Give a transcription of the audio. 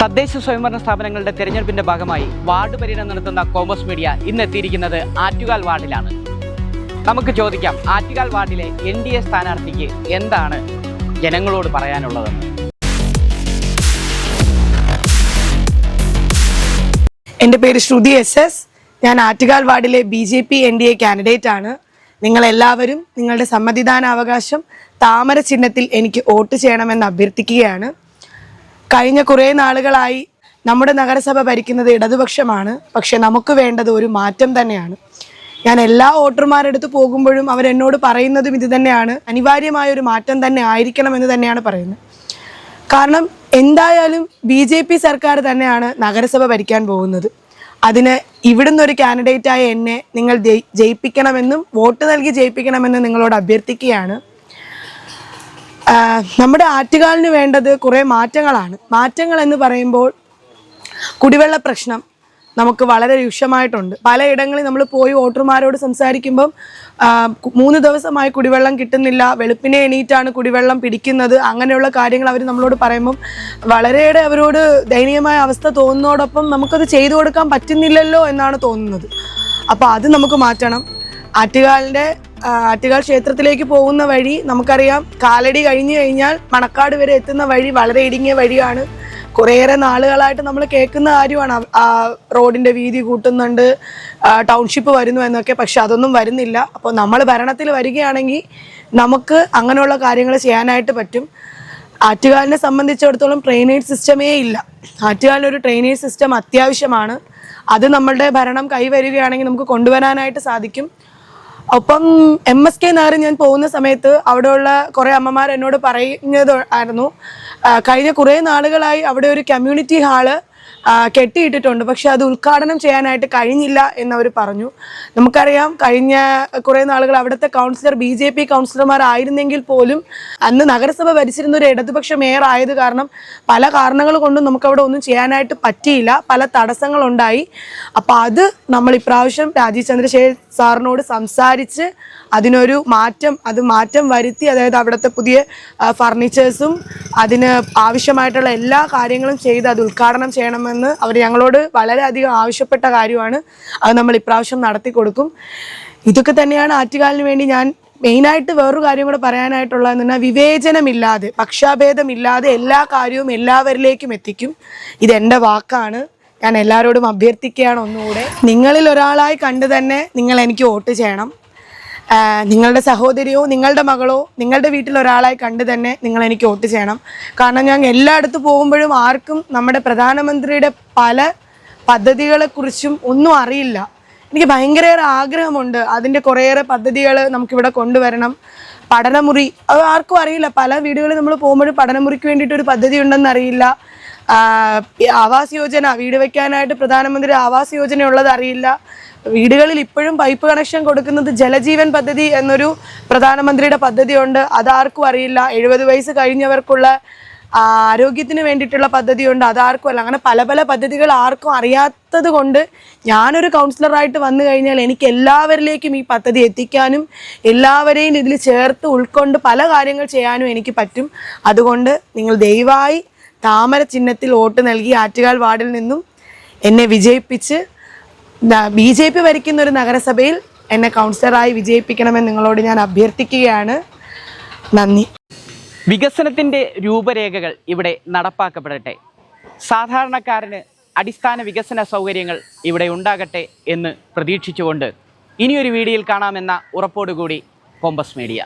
തദ്ദേശ സ്വയംഭരണ സ്ഥാപനങ്ങളുടെ തെരഞ്ഞെടുപ്പിന്റെ ഭാഗമായി വാർഡ് പര്യടനം നടത്തുന്ന കോമേഴ്സ് മീഡിയ ഇന്ന് എത്തിയിരിക്കുന്നത് ആറ്റുകാൽ വാർഡിലാണ്. നമുക്ക് ചോദിക്കാം ആറ്റുകാൽ വാർഡിലെ എൻ ഡി എ സ്ഥാനാർത്ഥിക്ക് എന്താണ് ജനങ്ങളോട് പറയാനുള്ളതെന്ന് എന്റെ പേര് ശ്രുതി എസ് എസ്. ഞാൻ ആറ്റുകാൽ വാർഡിലെ B J P N D A candidate ആണ്. നിങ്ങളെല്ലാവരും നിങ്ങളുടെ സമ്മതിദാനാവകാശം താമര ചിഹ്നത്തിൽ എനിക്ക് വോട്ട് ചെയ്യണമെന്ന് അഭ്യർത്ഥിക്കുകയാണ്. കഴിഞ്ഞ കുറേ നാളുകളായി നമ്മുടെ നഗരസഭ ഭരിക്കുന്നത് ഇടതുപക്ഷമാണ്. പക്ഷെ നമുക്ക് വേണ്ടത് ഒരു മാറ്റം തന്നെയാണ്. ഞാൻ എല്ലാ വോട്ടർമാരെടുത്ത് പോകുമ്പോഴും അവരെന്നോട് പറയുന്നതും ഇത് തന്നെയാണ്. അനിവാര്യമായ ഒരു മാറ്റം തന്നെ ആയിരിക്കണം എന്ന് തന്നെയാണ് പറയുന്നത്. കാരണം എന്തായാലും ബി ജെ പി സർക്കാർ തന്നെയാണ് നഗരസഭ ഭരിക്കാൻ പോകുന്നത്. അതിന് ഇവിടുന്ന് ഒരു കാൻഡിഡേറ്റായ എന്നെ നിങ്ങൾ ജയി- ജയിപ്പിക്കണമെന്നും വോട്ട് നൽകി ജയിപ്പിക്കണമെന്നും നിങ്ങളോട് അഭ്യർത്ഥിക്കുകയാണ്. നമ്മുടെ ആറ്റുകാലിന് വേണ്ടത് കുറേ മാറ്റങ്ങളാണ്. മാറ്റങ്ങൾ എന്ന് പറയുമ്പോൾ കുടിവെള്ള പ്രശ്നം നമുക്ക് വളരെ രൂക്ഷമായിട്ടുണ്ട്. പലയിടങ്ങളിൽ നമ്മൾ പോയി വോട്ടർമാരോട് സംസാരിക്കുമ്പം മൂന്ന് ദിവസമായി കുടിവെള്ളം കിട്ടുന്നില്ല വെളുപ്പിനെ എണീറ്റാണ് കുടിവെള്ളം പിടിക്കുന്നത് അങ്ങനെയുള്ള കാര്യങ്ങൾ അവർ നമ്മളോട് പറയുമ്പം വളരെയേറെ അവരോട് ദയനീയമായ അവസ്ഥ തോന്നുന്നതോടൊപ്പം നമുക്കത് ചെയ്തു കൊടുക്കാൻ പറ്റുന്നില്ലല്ലോ എന്നാണ് തോന്നുന്നത്. അപ്പോൾ അത് നമുക്ക് മാറ്റണം. ആറ്റുകാലിന്റെ ആറ്റുകാൽ ക്ഷേത്രത്തിലേക്ക് പോകുന്ന വഴി നമുക്കറിയാം. കാലടി കഴിഞ്ഞു കഴിഞ്ഞാൽ മണക്കാട് വരെ എത്തുന്ന വഴി വളരെ ഇടുങ്ങിയ വഴിയാണ്. കുറേയേറെ നാളുകളായിട്ട് നമ്മൾ കേൾക്കുന്ന കാര്യമാണ്. റോഡിന്റെ വീതി കൂട്ടുന്നുണ്ട് ടൗൺഷിപ്പ് വരുന്നു എന്നൊക്കെ പക്ഷെ അതൊന്നും വരുന്നില്ല. അപ്പോൾ നമ്മൾ ഭരണത്തിൽ വരികയാണെങ്കിൽ നമുക്ക് അങ്ങനെയുള്ള കാര്യങ്ങൾ ചെയ്യാനായിട്ട് പറ്റും. ആറ്റുകാലിനെ സംബന്ധിച്ചിടത്തോളം ട്രെയിനേജ് സിസ്റ്റമേ ഇല്ല. ആറ്റുകാലിനൊരു ട്രെയിനേജ് സിസ്റ്റം അത്യാവശ്യമാണ്. അത് നമ്മളുടെ ഭരണം കൈവരികയാണെങ്കിൽ നമുക്ക് കൊണ്ടുവരാനായിട്ട് സാധിക്കും. ഒപ്പം എം എസ് കെ നഗർ ഞാൻ പോകുന്ന സമയത്ത് അവിടെയുള്ള കുറേ അമ്മമാർ എന്നോട് പറയുന്നത് ആയിരുന്നു കഴിഞ്ഞ കുറേ നാളുകളായി അവിടെ ഒരു കമ്മ്യൂണിറ്റി ഹാൾ കെട്ടിയിട്ടിട്ടുണ്ട്. പക്ഷെ അത് ഉദ്ഘാടനം ചെയ്യാനായിട്ട് കഴിഞ്ഞില്ല എന്നവർ പറഞ്ഞു. നമുക്കറിയാം കഴിഞ്ഞ കുറേ നാളുകൾ അവിടുത്തെ കൗൺസിലർ ബി ജെ പി കൗൺസിലർമാരായിരുന്നെങ്കിൽ പോലും അന്ന് നഗരസഭ ഭരിച്ചിരുന്ന ഒരു ഇടതുപക്ഷ മേയർ ആയത് കാരണം പല കാരണങ്ങൾ കൊണ്ടും നമുക്കവിടെ ഒന്നും ചെയ്യാനായിട്ട് പറ്റിയില്ല. പല തടസ്സങ്ങളുണ്ടായി. അപ്പം അത് നമ്മൾ ഇപ്രാവശ്യം രാജീവ് ചന്ദ്രശേഖർ സാറിനോട് സംസാരിച്ച് അതിനൊരു മാറ്റം അത് മാറ്റം വരുത്തി അതായത് അവിടുത്തെ പുതിയ ഫർണിച്ചേഴ്സും അതിന് ആവശ്യമായിട്ടുള്ള എല്ലാ കാര്യങ്ങളും ചെയ്ത് അത് ഉദ്ഘാടനം ചെയ്യണമെന്ന് അവർ ഞങ്ങളോട് വളരെയധികം ആവശ്യപ്പെട്ട കാര്യമാണ്. അത് നമ്മൾ ഇപ്രാവശ്യം നടത്തി കൊടുക്കും. ഇതൊക്കെ തന്നെയാണ് ആറ്റുകാലിന് വേണ്ടി ഞാൻ മെയിനായിട്ട് വേറൊരു കാര്യം കൂടെ പറയാനായിട്ടുള്ളതെന്ന് പറഞ്ഞാൽ വിവേചനമില്ലാതെ പക്ഷാഭേദമില്ലാതെ എല്ലാ കാര്യവും എല്ലാവരിലേക്കും എത്തിക്കും. ഇതെന്റെ വാക്കാണ്. ഞാൻ എല്ലാവരോടും അഭ്യർത്ഥിക്കുകയാണ് ഒന്നുകൂടെ. നിങ്ങളിൽ ഒരാളായി കണ്ട് തന്നെ നിങ്ങൾ എനിക്ക് വോട്ട് ചെയ്യണം. നിങ്ങളുടെ സഹോദരിയോ നിങ്ങളുടെ മകളോ നിങ്ങളുടെ വീട്ടിൽ ഒരാളായി കണ്ട് തന്നെ നിങ്ങൾ എനിക്ക് വോട്ട് ചെയ്യണം. കാരണം ഞാൻ എല്ലായിടത്തും പോകുമ്പോഴും ആർക്കും നമ്മുടെ പ്രധാനമന്ത്രിയുടെ പല പദ്ധതികളെക്കുറിച്ചും ഒന്നും അറിയില്ല. എനിക്ക് ഭയങ്കരയേറെ ആഗ്രഹമുണ്ട് അതിന്റെ കുറേയേറെ പദ്ധതികൾ നമുക്കിവിടെ കൊണ്ടുവരണം. പഠനമുറി അത് ആർക്കും അറിയില്ല. പല വീടുകളിൽ നമ്മൾ പോകുമ്പോഴും പഠനമുറിക്ക് വേണ്ടിയിട്ട് ഒരു പദ്ധതി ഉണ്ടെന്ന് അറിയില്ല. ആവാസ് യോജന വീട് വെക്കാനായിട്ട് പ്രധാനമന്ത്രി ആവാസ് യോജന ഉള്ളത് അറിയില്ല. വീടുകളിൽ ഇപ്പോഴും പൈപ്പ് കണക്ഷൻ കൊടുക്കുന്നത് ജലജീവൻ പദ്ധതി എന്നൊരു പ്രധാനമന്ത്രിയുടെ പദ്ധതിയുണ്ട്. അതാർക്കും അറിയില്ല. എഴുപത് വയസ്സ് കഴിഞ്ഞവർക്കുള്ള ആരോഗ്യത്തിന് വേണ്ടിയിട്ടുള്ള പദ്ധതിയുണ്ട്. അതാർക്കും അല്ല. അങ്ങനെ പല പല പദ്ധതികൾ ആർക്കും അറിയാത്തത് കൊണ്ട് ഞാനൊരു കൗൺസിലറായിട്ട് വന്നു കഴിഞ്ഞാൽ എനിക്ക് എല്ലാവരിലേക്കും ഈ പദ്ധതി എത്തിക്കാനും എല്ലാവരെയും ഇതിൽ ചേർത്ത് ഉൾക്കൊണ്ട് പല കാര്യങ്ങൾ ചെയ്യാനും എനിക്ക് പറ്റും. അതുകൊണ്ട് നിങ്ങൾ ദയവായി താമര ചിഹ്നത്തിൽ വോട്ട് നൽകി ആറ്റുകാൽ വാർഡിൽ നിന്നും എന്നെ വിജയിപ്പിച്ച് ബി ജെ പി ഭരിക്കുന്ന ഒരു നഗരസഭയിൽ എന്നെ കൗൺസിലറായി വിജയിപ്പിക്കണമെന്ന് നിങ്ങളോട് ഞാൻ അഭ്യർത്ഥിക്കുകയാണ്. നന്ദി. വികസനത്തിന്റെ രൂപരേഖകൾ ഇവിടെ നടപ്പാക്കപ്പെടട്ടെ. സാധാരണക്കാരന് അടിസ്ഥാന വികസന സൗകര്യങ്ങൾ ഇവിടെ ഉണ്ടാകട്ടെ എന്ന് പ്രതീക്ഷിച്ചുകൊണ്ട് ഇനിയൊരു വീഡിയോയിൽ കാണാമെന്ന ഉറപ്പോടുകൂടി കോമ്പസ് മീഡിയ.